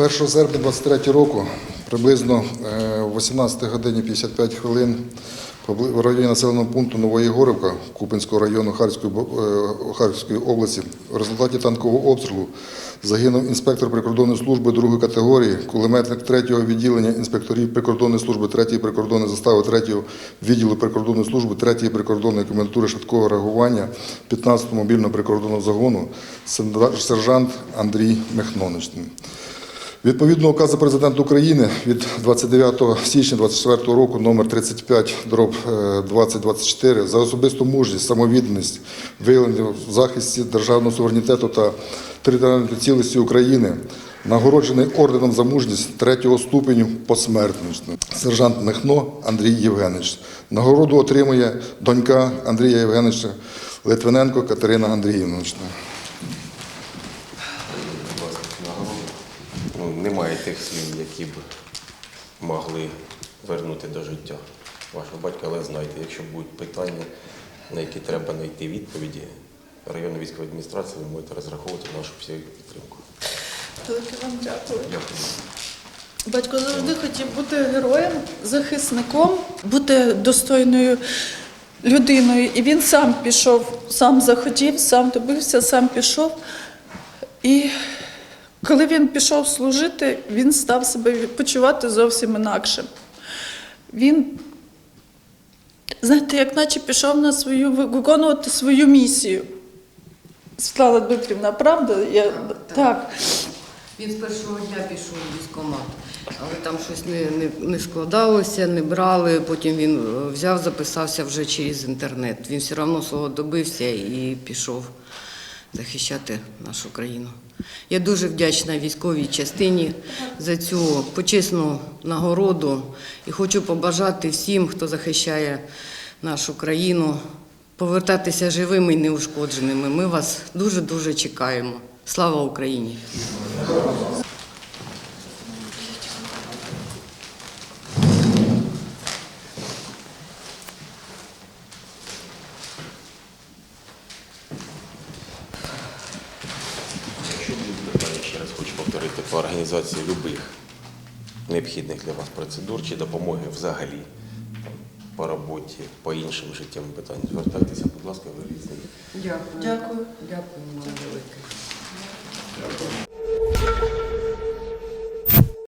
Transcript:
1 серпня 23 року, приблизно е, о 18 годині 55 хвилин, в районі населеного пункту Новоєгорівка Купинського району Харківської, е, Харківської області в результаті танкового обстрілу загинув інспектор прикордонної служби другої категорії, кулеметник 3-го відділення інспекторів прикордонної служби 3-ї прикордонної застави 3-го відділу прикордонної служби 3-ї прикордонної комендатури швидкого реагування 15-го мобільного прикордонного загону сержант Андрій Мехнонич. Відповідно указу президента України від 29 січня 2024 року номер 35 дроб 2024 за особисту мужність, самовідданість, виявлені в захисті державного суверенітету та територіальної цілості України, нагороджений орденом за мужність третього ступеню посмертно. Сержант Михно Андрій Євгенович. Нагороду отримує донька Андрія Євгеновича Литвиненко Катерина Андріївна. Будь ласка, нагороду. Ну, немає тих слів, які б могли вернути до життя вашого батька, але знайте, якщо будуть питання, на які треба знайти відповіді, районної військової адміністрації, ви можете розраховувати нашу всю підтримку. Велике вам дякую. Дякую. Батько завжди хотів бути героєм, захисником, бути достойною людиною. І він сам пішов, сам захотів, сам добився, сам пішов. І коли він пішов служити, він став себе почувати зовсім інакшим. Він, знаєте, як наче пішов на свою виконувати свою місію. Світлана Дмитрівна, правда? Я, так. Він з першого дня пішов в військкомат, але там щось не, не, не складалося, не брали. Потім він е, взяв, записався вже через інтернет. Він все одно свого добився і пішов захищати нашу країну. Я дуже вдячна військовій частині за цю почесну нагороду і хочу побажати всім, хто захищає нашу країну, повертатися живими і неушкодженими. Ми вас дуже-дуже чекаємо. Слава Україні! Якщо будуть питання, ще раз повторити, по організації любих необхідних для вас процедур чи допомоги взагалі там, по роботі, по іншим життєвим питанням, звертайтеся, будь ласка, ви різні. Дякую. Дякую. Дякую вам велике.